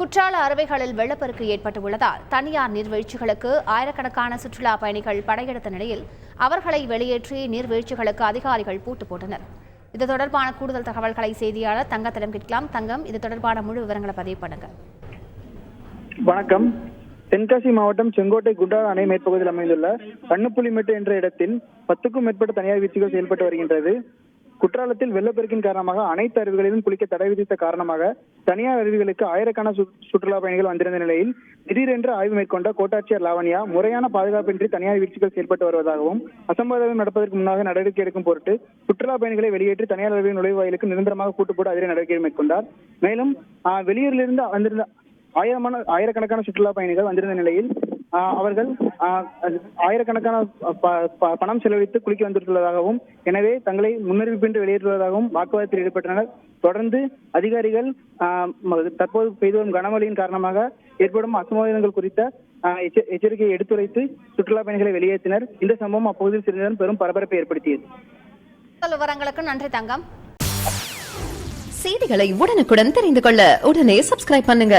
குற்றால அறவைகளில் வெள்ளப்பெருக்கு ஏற்பட்டுள்ளதால் தனியார் நீர்வீழ்ச்சிகளுக்கு ஆயிரக்கணக்கான சுற்றுலா பயணிகள் படையெடுத்த நிலையில் அவர்களை வெளியேற்றி நீர்வீழ்ச்சிகளுக்கு அதிகாரிகள் பூட்டு போட்டனர். இது தொடர்பான கூடுதல் தகவல்களை செய்தியாளர் தங்கத்திடம் கேட்கலாம். தங்கம் இது தொடர்பான முழு விவரங்களை பதிவு பண்ணுங்க. வணக்கம். தென்காசி மாவட்டம் செங்கோட்டை குண்டாறு அணை மேற்பகுதியில் அமைந்துள்ள கண்ணுப்புலிமெட்டு என்ற இடத்தில் பத்துக்கும் மேற்பட்ட தனியார் வீச்சுகள் செயல்பட்டு வருகின்றது. குற்றாலத்தில் வெள்ளப்பெருக்கின் காரணமாக அனைத்து அருவிகளிலும் குளிக்க தடை விதித்த காரணமாக தனியார் அருவிகளுக்கு ஆயிரக்கணக்கான சுற்றுலா பயணிகள் வந்திருந்த நிலையில் திடீரென்று ஆய்வு மேற்கொண்ட கோட்டாட்சியர் லாவண்யா முறையான பாதுகாப்பின்றி தனியார் வீழ்ச்சிகள் செயல்பட்டு வருவதாகவும் அசம்பாதம் நடப்பதற்கு முன்னாக நடவடிக்கை எடுக்கும் பொருட்டு சுற்றுலா பயணிகளை வெளியேற்றி தனியார் அருவியின் நுழைவாயிலுக்கு நிரந்தரமாக கூட்டு போட்டு அதிரே நடவடிக்கை மேற்கொண்டார். மேலும் வெளியூரிலிருந்து வந்திருந்த ஆயிரமான ஆயிரக்கணக்கான சுற்றுலா பயணிகள் வந்திருந்த நிலையில் அவர்கள் ஆயிரக்கணக்கான பணம் செலவழித்து குளிக்க வந்துள்ளதாகவும் எனவே தங்களை முன்னறிவிப்பின்றி வெளியேற்றுவதாகவும் வாக்குவாதத்தில் ஈடுபட்டனர். தொடர்ந்து அதிகாரிகள் தற்போது பெய்து வரும் கனமழையின் காரணமாக ஏற்படும் அசம்பாவிதங்கள் குறித்த எச்சரிக்கையை எடுத்துரைத்து சுற்றுலா பயணிகளை வெளியேற்றினர். இந்த சம்பவம் அப்பகுதியில் சிறிது நேரம் பெரும் பரபரப்பை ஏற்படுத்தியது. விவரங்களுக்கு நன்றி தங்கம். செய்திகளை உடனுக்குடன் தெரிந்து கொள்ள உடனே சப்ஸ்கிரைப் பண்ணுங்க.